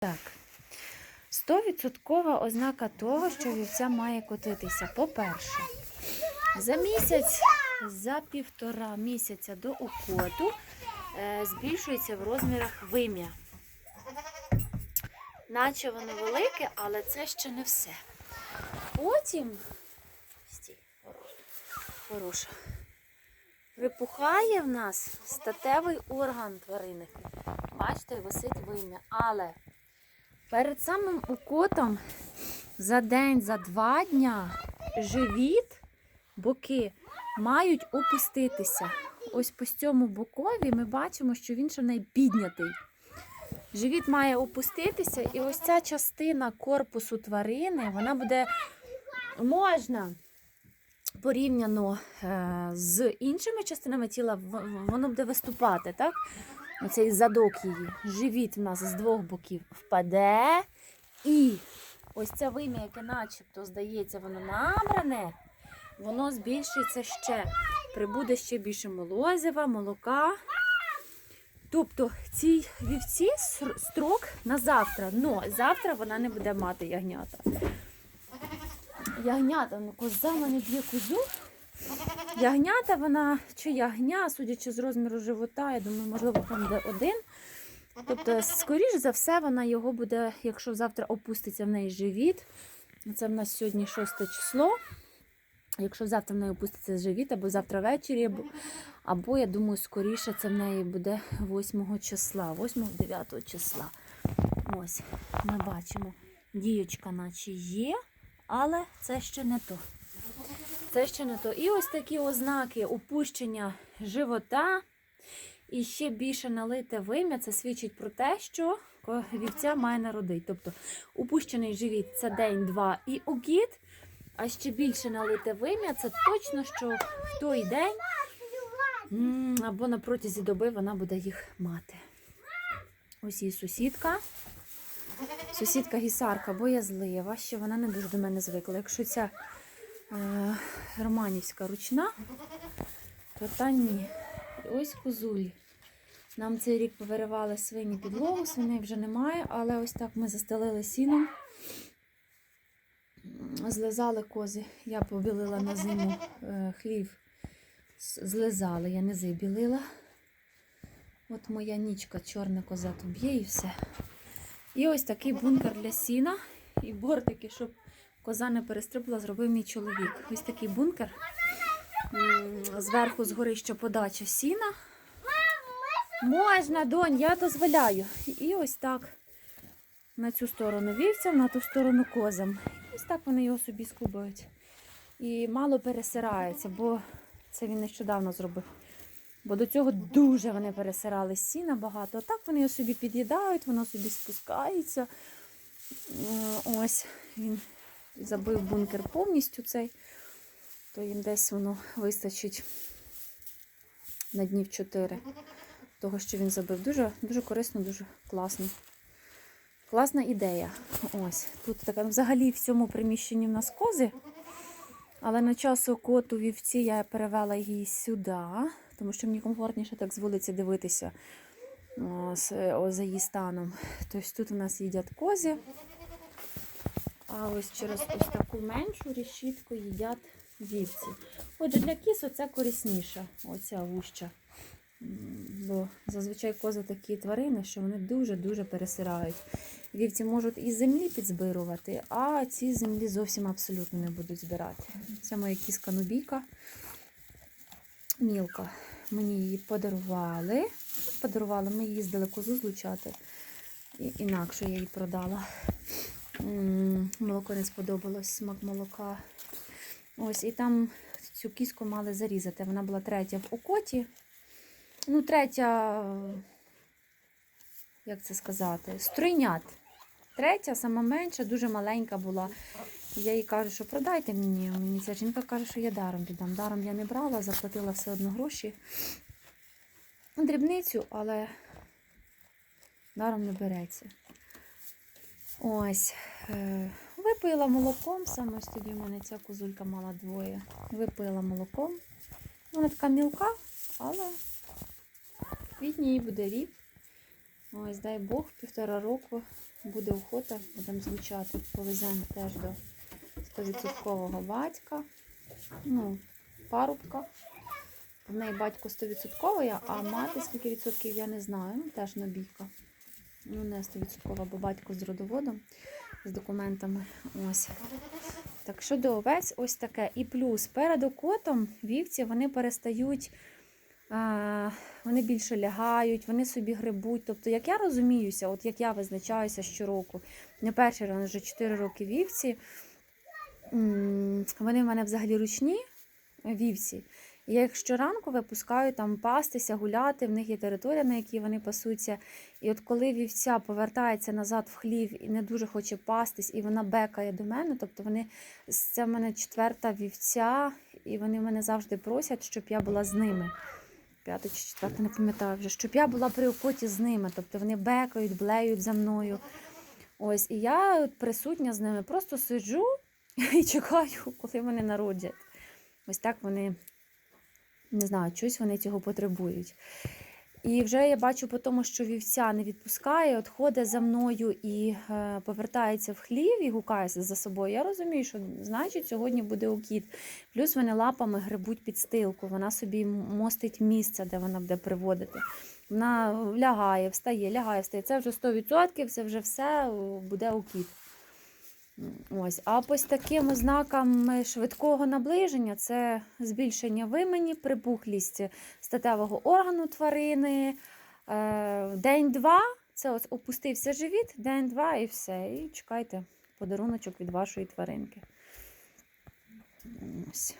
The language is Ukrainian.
Так. Стовідсоткова ознака того, що вівця має котитися. По-перше, за місяць, за півтора місяця до окоту е, збільшується в розмірах вим'я. Наче воно велике, але це ще не все. Потім хороша. Припухає в нас статевий орган тварини. Бачите, висить вим'я. Але перед самим укотом за день, за два дня живіт, боки мають опуститися. Ось по цьому бокові ми бачимо, що він ще не піднятий. Живіт має опуститися, і ось ця частина корпусу тварини, вона буде можна порівняно е, з іншими частинами тіла, воно буде виступати, так? Оцей задок її. Живіт в нас з двох боків впаде. І ось це вим'я, яке начебто, здається, воно набране, воно збільшується ще. Прибуде ще більше молозива, молока. Тобто цій вівці строк на завтра. Но завтра вона не буде мати ягнята. Ягнята, ну коза мене б'є козу. Ягнята, вона чи ягня, судячи з розміру живота, я думаю, можливо, там буде один. Тобто, скоріш за все, вона його буде, якщо завтра опуститься в неї живіт. Це в нас сьогодні 6 число. Якщо завтра в неї опуститься живіт, або завтра ввечері, або, або я думаю, скоріше це в неї буде 8 числа, 8-9 числа. Ось, ми бачимо, діючка наче є, але це ще не то. Це ще не то. І ось такі ознаки опущення живота і ще більше налите вим'я. Це свідчить про те, що вівця має народити. Тобто опущений живіт це день-два і огід, а ще більше налите вим'я це точно, що в той день або на протязі доби вона буде їх мати. Ось її сусідка. Сусідка гісарка боязлива, що вона не дуже до мене звикла. Якщо ця романівська ручна, то ні. Ось козулі. Нам цей рік повиривали свині підлогу, свиней вже немає, але ось так ми застелили сіном. Злизали кози. Я побілила на зиму е, хлів. Злизали, я не зибілила. От моя нічка, чорна коза тут і все. І ось такий бункер для сіна. І бортики, щоб коза не перестрибла, зробив мій чоловік. Ось такий бункер. Зверху згори ще подача сіна. Можна, донь, я дозволяю. І ось так. На цю сторону вівцям, на ту сторону козам. Ось так вони його собі скубають. І мало пересирається, бо це він нещодавно зробив. Бо до цього дуже вони пересирали сіна багато. А так вони його собі під'їдають, воно собі спускається. Ось він забив бункер повністю цей, то їм десь воно вистачить на днів 4 того, що він забив. Дуже, дуже корисно, дуже класно. Класна ідея. Ось. Тут така, взагалі в цьому приміщенні в нас кози. Але на часу коту вівці я перевела її сюди, тому що мені комфортніше так з вулиці дивитися о, з- за її станом. Тобто тут у нас їдять кози, а ось через ось таку меншу решітку їдять вівці. Отже, для кісу це корисніше, оця вуща. Бо зазвичай кози такі тварини, що вони дуже-дуже пересирають. Вівці можуть і землі підзбирувати, а ці землі зовсім абсолютно не будуть збирати. Це моя кіска Нубійка. Мілка. Мені її подарували. Подарували, ми їздили козу злучати. І, інакше я її продала. Молоко не сподобалось, смак молока. Ось, і там цю кіску мали зарізати. Вона була третя в окоті. Ну, третя, як це сказати, стройнят. Третя, сама менша, дуже маленька була. Я їй кажу, що продайте мені. Мені ця жінка каже, що я даром віддам. Даром я не брала, заплатила все одно гроші. Дрібницю, але даром не береться. Ось. Е, випила молоком, саме ось тоді в мене ця козулька мала двоє. Випила молоком. Вона така мілка, але від ній буде рік. Ось, дай Бог, півтора року буде охота, будемо звучати. Повеземо теж до 100% батька. Ну, парубка. В неї батько 100%, а мати скільки відсотків, я не знаю. Ну, теж набійка. Ну, не 100%, бо батько з родоводом, з документами. Ось. Так, щодо овець, ось таке. І плюс перед окотом вівці вони перестають, а, вони більше лягають, вони собі грибуть. Тобто, як я розуміюся, от як я визначаюся щороку, не перший раз, вже 4 роки вівці, вони в мене взагалі ручні вівці. Я їх щоранку випускаю там пастися, гуляти, в них є територія, на якій вони пасуться. І от коли вівця повертається назад в хлів і не дуже хоче пастись, і вона бекає до мене, тобто вони це в мене четверта вівця, і вони мене завжди просять, щоб я була з ними. П'ята чи четверта, не пам'ятаю вже, щоб я була при окоті з ними. Тобто вони бекають, блеють за мною. Ось, і я присутня з ними, просто сиджу і чекаю, коли вони народять. Ось так вони, не знаю, щось вони цього потребують. І вже я бачу по тому, що вівця не відпускає, от ходить за мною і е, повертається в хлів і гукається за собою. Я розумію, що значить сьогодні буде окіт. Плюс вони лапами грибуть під стилку, вона собі мостить місце, де вона буде приводити. Вона лягає, встає, лягає, встає. Це вже 100%, це вже все о, буде окіт. Ось. А ось таким ознакам швидкого наближення це збільшення вимені, припухлість статевого органу тварини. Е, День-два, це ось опустився живіт, день-два і все. І чекайте подаруночок від вашої тваринки. Ось.